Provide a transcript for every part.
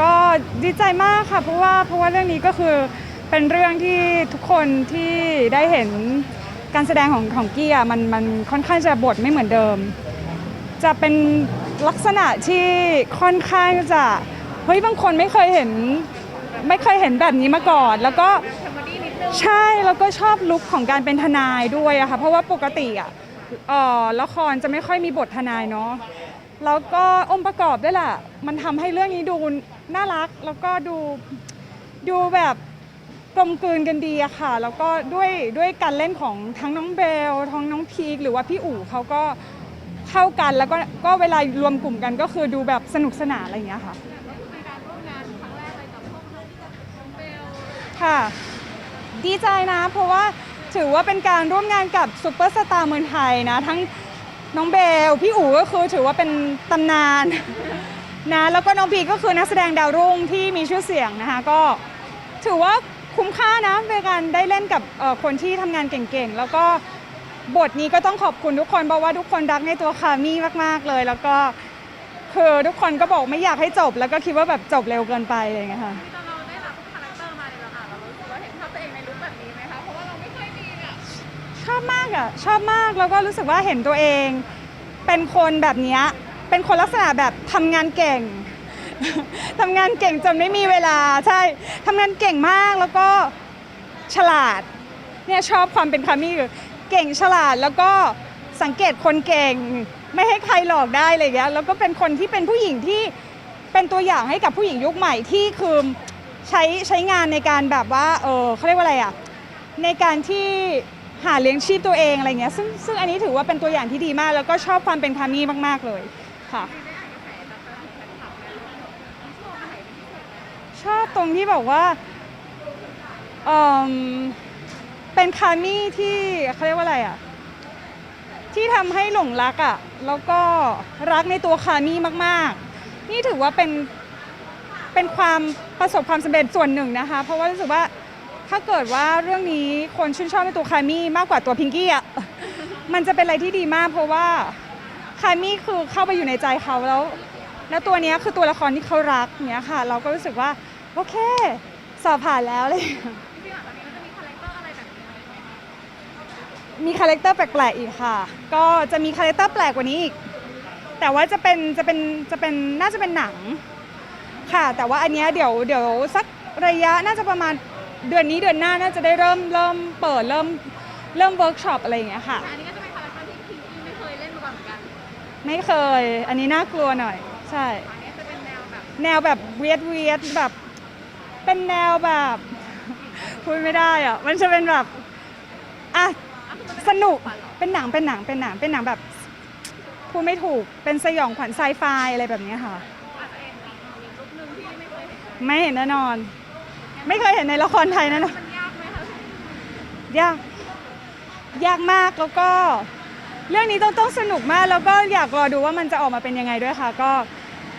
ก็ดีใจมากค่ะเพราะว่าเพราะว่าเรื่องนี้ก็คือเป็นเรื่องที่ทุกคนที่ได้เห็นการแสดงของของกี้อะมันมันค่อนข้างจะบทไม่เหมือนเดิม จะเป็นลักษณะที่ค่อนข้างจะเฮ้ยบางคนไม่เคยเห็นไม่เคยเห็นแบบนี้มาก่อน แล้วก็ใช่แล้วก็ชอบลุคของการเป็นทนายด้วยอะค่ะเพราะว่าปกติอะเอ่อละครจะไม่ค่อยมีบททนายเนาะ แล้วก็องค์ประกอบด้วยแหละมันทำให้เรื่องนี้ดูน่ารัก แล้วก็ดูดูแบบกลมกลืนกันดีอะค่ะ แล้วก็ด้วยด้วยการเล่นของทั้งน้องเบล ทั้งน้องพีคหรือว่าพี่อู๋เขาก็เข้ากันแล้วก็ก็เวลารวมกลุ่มกันก็คือดูแบบสนุกสนานอะไรอย่างเงี้ยค่ะ ค่ะ ดีใจนะ เพราะว่าถือว่าเป็นการร่วมงานกับซูเปอร์สตาร์เมืองไทยนะ ทั้ง น้องเบล พี่อู๋ก็คือถือว่าเป็นตำนานนะแล้วก็น้องพีก็คือนักแสดงดาวรุ่งที่มีชื่อเสียงนะคะก็ถือว่าคุ้มค่านะในการได้เล่นกับคนที่ทำงานเก่งๆ แล้วก็บทนี้ก็ต้องขอบคุณทุกคนเพราะว่าทุกคนรักในตัวคามี่มากๆเลย แล้วก็คือทุกคนก็บอกไม่อยากให้จบ แล้วก็คิดว่าแบบจบเร็วเกินไปอะไรเงี้ยค่ะ อบมากอะชอบมากแล้วก็รู้สึกว่าเห็นตัวเอง เป็นคนแบบเนี้ยเป็นคนลักษณะแบบทำงานเก่ง ทำงานเก่งจนไม่มีเวลาใช่ทำงานเก่งมากแล้วก็ฉลาดเนี่ยชอบความเป็นคามี่คือเก่งฉลาดแล้วก็สังเกตคนเก่ง ไม่ให้ใครหลอกได้อะไรอย่างเงี้ยแล้วก็เป็นคนที่เป็นผู้หญิงที่เป็นตัวอย่างให้กับผู้หญิงยุคใหม่ที่คือใช้ใช้งานในการแบบว่าเออเขาเรียกว่าอะไรอะในการที่ หาเลี้ยงชีพตัวเองอะไรเงี้ยซึ่งซึ่งอันนี้ถือว่าเป็นตัวอย่างที่ดีมาก แล้วก็ชอบความเป็นคามี่มาก ๆ เลยค่ะ ชอบตรงที่บอกว่าเอมเป็นคามี่ที่เขาเรียกว่าอะไรอะที่ทำให้หลงรักอะแล้วก็รักในตัวคามี่มากๆ นี่ถือว่าเป็นเป็นความประสบความสำเร็จส่วนหนึ่งนะคะ เพราะว่ารู้สึกว่า ถ้าเกิดว่าเรื่องนี้คนชื่นชอบในตัวคามี่มากกว่าตัวพิงกี้อะ มันจะเป็นอะไรที่ดีมาก เพราะว่าคามี่คือเข้าไปอยู่ในใจเขาแล้ว แล้วตัวเนี้ยคือตัวละครที่เขารักเนี้ยค่ะ เราก็รู้สึกว่าโอเค สอบผ่านแล้วเลย มีคาแรคเตอร์แบบนี้ไหมมีคาแรคเตอร์แปลกๆอีกค่ะ ก็จะมีคาแรคเตอร์แปลกกว่านี้อีก แต่ว่าจะเป็นจะเป็นจะเป็นน่าจะเป็นหนังค่ะ แต่ว่าอันเนี้ยเดี๋ยวเดี๋ยวสักระยะน่าจะประมาณ เดือนนี้เดือนหน้าน่าจะได้เริ่มเริ่มเปิดเริ่มเริ่มเวิร์กช็อปอะไรอย่างเงี้ยค่ะแต่อันนี้ก็จะเป็นคาแรคเตอร์ที่พิงกี้ไม่เคยเล่นมาก่อนเหมือนกันไม่เคย อันนี้น่ากลัวหน่อย ใช่ อันนี้จะเป็นแนวแบบแนวแบบเวียดเวียดแบบ เป็นแนวแบบ พูดไม่ได้อะมันจะเป็นแบบอะสนุกเป็นหนังเป็นหนังเป็นหนังเป็นหนังแบบพูดไม่ถูกเป็นสยองขวัญไซไฟอะไรแบบนี้ค่ะอาจจะเองอีกอีกลุคนึงที่ไม่เคยเห็นไม่เห็นแน่นอน ไม่เคยเห็นในละครไทยแน่นอนมันยากไหมคะยากยากมากแล้วก็ เรื่องนี้ต้องต้องสนุกมากแล้วก็อยากรอดูว่ามันจะออกมาเป็นยังไงด้วยค่ะ ก็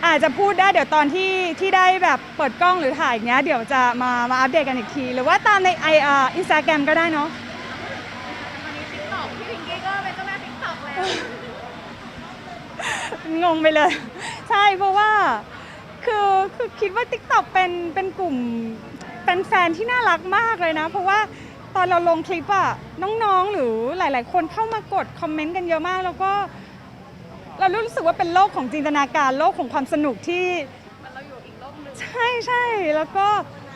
อาจจะพูดได้เดี๋ยวตอนที่ที่ได้แบบเปิดกล้องหรือถ่ายอย่างเงี้ยเดี๋ยวจะมามาอัปเดตกันอีกที หรือว่าตามในไออ่าอินสตาแกรมก็ได้เนาะตอนนี้ติ๊กต็อกพี่พิงกี้ก็เป็นเจ้าแม่ติ๊กต็อกแล้วงงไปเลย ใช่เพราะว่า คือคือคิดว่า t ิ k t o k เป็นเป็นกลุ่มเป็น แฟนที่น่ารักมากเลยนะ เพราะว่าตอนเราลงคลิปอะน้องๆหรือหลาย ๆ คนเข้ามากดคอมเมนต์กันเยอะมาก แล้วก็ เรารู้สึกว่าเป็นโลกของจินตนาการโลกของความสนุกที่มันเราอยู่อีกโลกหนึงใช่ใช่แล้วก็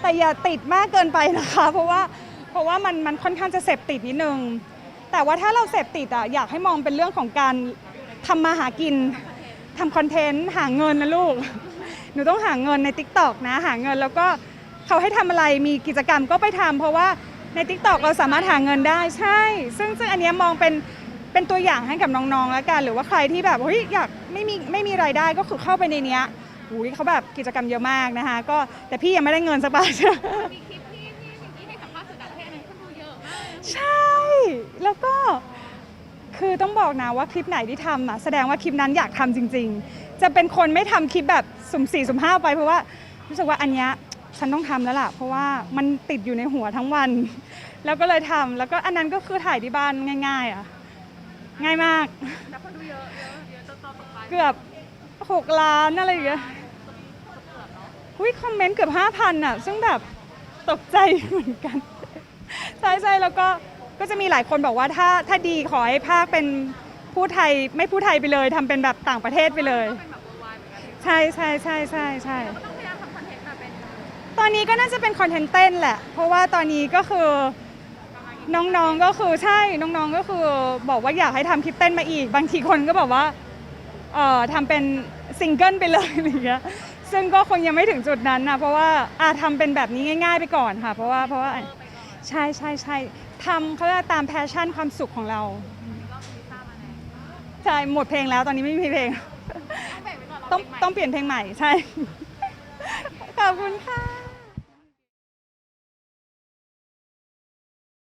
แต่อย่าติดมากเกินไปนะคะ เพราะว่าเพราะว่ามันมันค่อนข้างจะเสพติดนิดนึง แต่ว่าถ้าเราเสพติดอะอยากให้มองเป็นเรื่องของการทำมาหากินทำคอนเทนต์หาเงินนะลูก หนูต้องหาเงินใน t ิ k t o k นะ หาเงินแล้วก็ เขาให้ทำอะไรมีกิจกรรมก็ไปทำเพราะว่าใน t ิ k t o k เราสามารถหาเงินได้ใช่ ซึ่งซึ่งอันเนี้ยมองเป็นเป็นตัวอย่างให้กับน้องๆแล้วกัน หรือว่าใครที่แบบเฮ้ยอยากไม่มีไม่มีรายได้ก็คือเข้าไปในเนี้ยอุ้ยเขาแบบกิจกรรมเยอะมากนะคะ ก็แต่พี่ยังไม่ได้เงินสักบาทมีคลิปที่พี่พิงกี้ให้สัมภาษณ์สื่อต่างประเทศนั้นคนดูเยอะมากใช่ แล้วก็คือต้องบอกนะว่าคลิปไหนที่ทำอะแสดงว่าคลิปนั้นอยากทำจริง ๆ จะเป็นคนไม่ทำคลิปแบบสุ่มสี่สุ่มห้าไปเพราะว่ารู้สึกว่าอันเนี้ย ฉันต้องทำแล้วล่ะ เพราะว่ามันติดอยู่ในหัวทั้งวัน แล้วก็เลยทำแล้วก็อันนั้นก็คือถ่ายที่บ้านง่าย ๆ อะ ง่ายมากแต่คนดูเยอะเยอะเยอะต่อต่อไปเกือบ6ล้านอะไรอย่างเงี้ยเกือบเนาะอุ้ยคอมเมนต์เกือบ5,000อะ ซึ่งแบบตกใจเหมือนกัน ใช่ใช่แล้วก็ก็จะมีหลายคนบอกว่าถ้าถ้าดีขอให้ภาคเป็นผู้ไทยไม่ผู้ไทยไปเลยทำเป็นแบบต่างประเทศไปเลยเป็นแบบเวอร์ไวเหมือนกันใช่ใช่ใช่ใช่ใช่ ตอนนี้ก็น่าจะเป็นคอนเทนต์เต้นแหละ เพราะว่าตอนนี้ก็คือน้องๆก็คือใช่น้องๆก็คือบอกว่าอยากให้ทำคลิปเต้นมาอีก บางทีคนก็บอกว่าเอ่อทำเป็นซิงเกิลไปเลยอะไรอย่างเงี้ยซึ่งก็คงยังไม่ถึงจุดนั้นนะเพราะว่าอาทำเป็นแบบนี้ง่าย ๆ ไปก่อนค่ะ เพราะว่าเพราะว่าใช่ใช่ใช่ทำเขาเรียกตามแพชชั่นความสุขของเราใช่หมดเพลงแล้วตอนนี้ไม่มีเพลง ต้องต้องเปลี่ยนเพลงใหม่ใช่ ขอบคุณค่ะ